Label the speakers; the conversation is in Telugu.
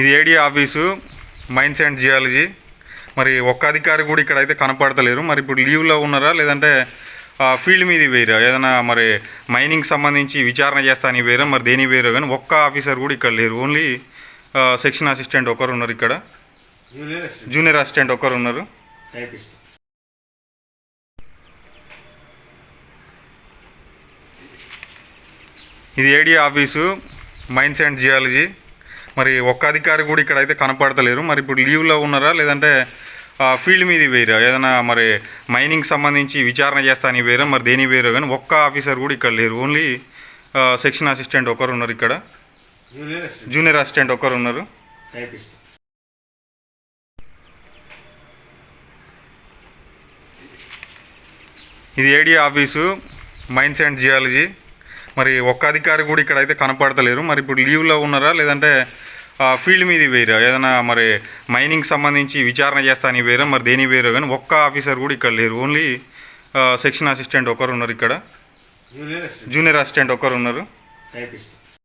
Speaker 1: ఇది A D office mines and geology మరి ఒక్క అధికారి కూడా ఇక్కడ అయితే కనపడతలేరు. మరి ఇప్పుడు లీవ్లో ఉన్నారా? లేదంటే ఫీల్డ్ మీద వేరా? ఏదైనా మరి మైనింగ్ సంబంధించి విచారణ చేస్తానికి వేరా? మరి దేని వేరో? కానీ ఒక్క ఆఫీసర్ కూడా ఇక్కడ లేరు. ఓన్లీ సెక్షన్ అసిస్టెంట్ ఒకరు ఉన్నారు ఇక్కడ.
Speaker 2: జూనియర్ అసిస్టెంట్
Speaker 1: ఒకరు ఉన్నారు. ఇది A D office mines and geology మరి ఒక్క అధికారి కూడా ఇక్కడ అయితే కనపడతలేరు. మరి ఇప్పుడు లీవ్లో ఉన్నారా? లేదంటే ఫీల్డ్ మీద వేరా? ఏదైనా మరి మైనింగ్ సంబంధించి విచారణ చేస్తానికి వేరా? మరి దేని వేరో? కానీ ఒక్క ఆఫీసర్ కూడా ఇక్కడ లేరు. ఓన్లీ సెక్షన్ అసిస్టెంట్ ఒకరు ఉన్నారు ఇక్కడ.
Speaker 2: Junior assistant.
Speaker 1: ఒకరు ఉన్నారు ఇది A D office mines and geology. మరి ఒక్క అధికారి కూడా ఇక్కడ అయితే కనపడతలేరు. మరి ఇప్పుడు లీవ్లో ఉన్నారా? లేదంటే ఫీల్డ్ మీద వేరా. ఏదైనా మరి మైనింగ్ సంబంధించి విచారణ చేస్తానికి వేరా మరి దేని వేరో కానీ ఒక్క ఆఫీసర్ కూడా ఇక్కడ లేరు. ఓన్లీ సెక్షన్ అసిస్టెంట్ ఒకరు ఉన్నారు ఇక్కడ.
Speaker 2: Junior assistant.
Speaker 1: జూనియర్ అసిస్టెంట్ ఒకరు ఉన్నారు
Speaker 2: టైపిస్ట్